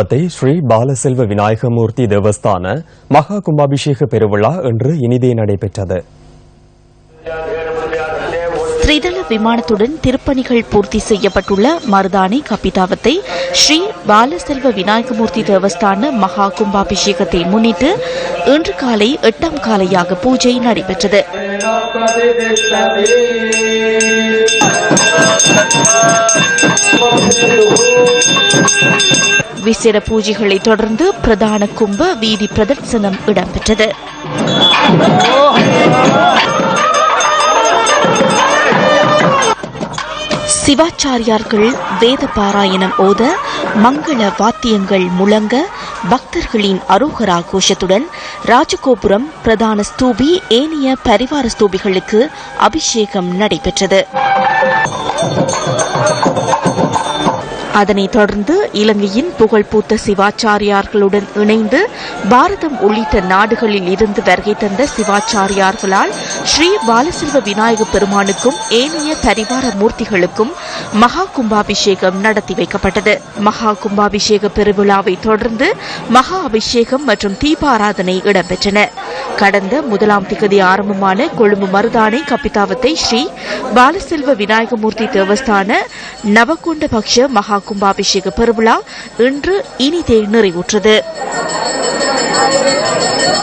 கப்பித்தாவத்தை ஸ்ரீ பாலசெல்வ விநாயகமூர்த்தி தேவஸ்தான மகா கும்பாபிஷேக பெருவிழா இன்று இனிதே நடைபெற்றது. திரிதள விமானத்துடன் திருப்பணிகள் பூர்த்தி செய்யப்பட்டுள்ள மருதானி கபிதாவத்தை ஸ்ரீ பாலசெல்வ விநாயகமூர்த்தி தேவஸ்தான மகா கும்பாபிஷேகத்தை முன்னிட்டு இன்று காலை எட்டாம் காலையாக பூஜை நடைபெற்றது. விசேட பூஜைகளை தொடர்ந்து பிரதான கும்ப வீதி பிரதர்சனம் இடம்பெற்றது. சிவாச்சாரியார்கள் வேத பாராயணம் ஓத மங்கள வாத்தியங்கள் முழங்க பக்தர்களின் அரோகரா கோஷத்துடன் ராஜகோபுரம் பிரதான ஸ்தூபி ஏனைய பரிவார ஸ்தூபிகளுக்கு அபிஷேகம் நடைபெற்றது. அதனைத் தொடர்ந்து இலங்கையின் புகழ்பூத்த சிவாச்சாரியார்களுடன் இணைந்து பாரதம் உள்ளிட்ட நாடுகளில் இருந்து வருகை தந்த சிவாச்சாரியார்களால் ஸ்ரீ பாலசில்வ விநாயக பெருமானுக்கும் ஏனைய தரிவார மூர்த்திகளுக்கும் மகா கும்பாபிஷேகம் நடத்தி வைக்கப்பட்டது. மகா கும்பாபிஷேக பெருவிழாவை தொடர்ந்து மகா அபிஷேகம் மற்றும் தீபாராதனை இடம்பெற்றன. கடந்த முதலாம் திகதி ஆரம்பமான கொழும்பு மருதானை கபிதாவத்தை ஸ்ரீ பாலசெல்வ விநாயகமூர்த்தி தேவஸ்தான நவகுண்ட பக்ஷ மகா கும்பாபிஷேக பெருவிழா இன்று இனிதே நிறைவுற்றது.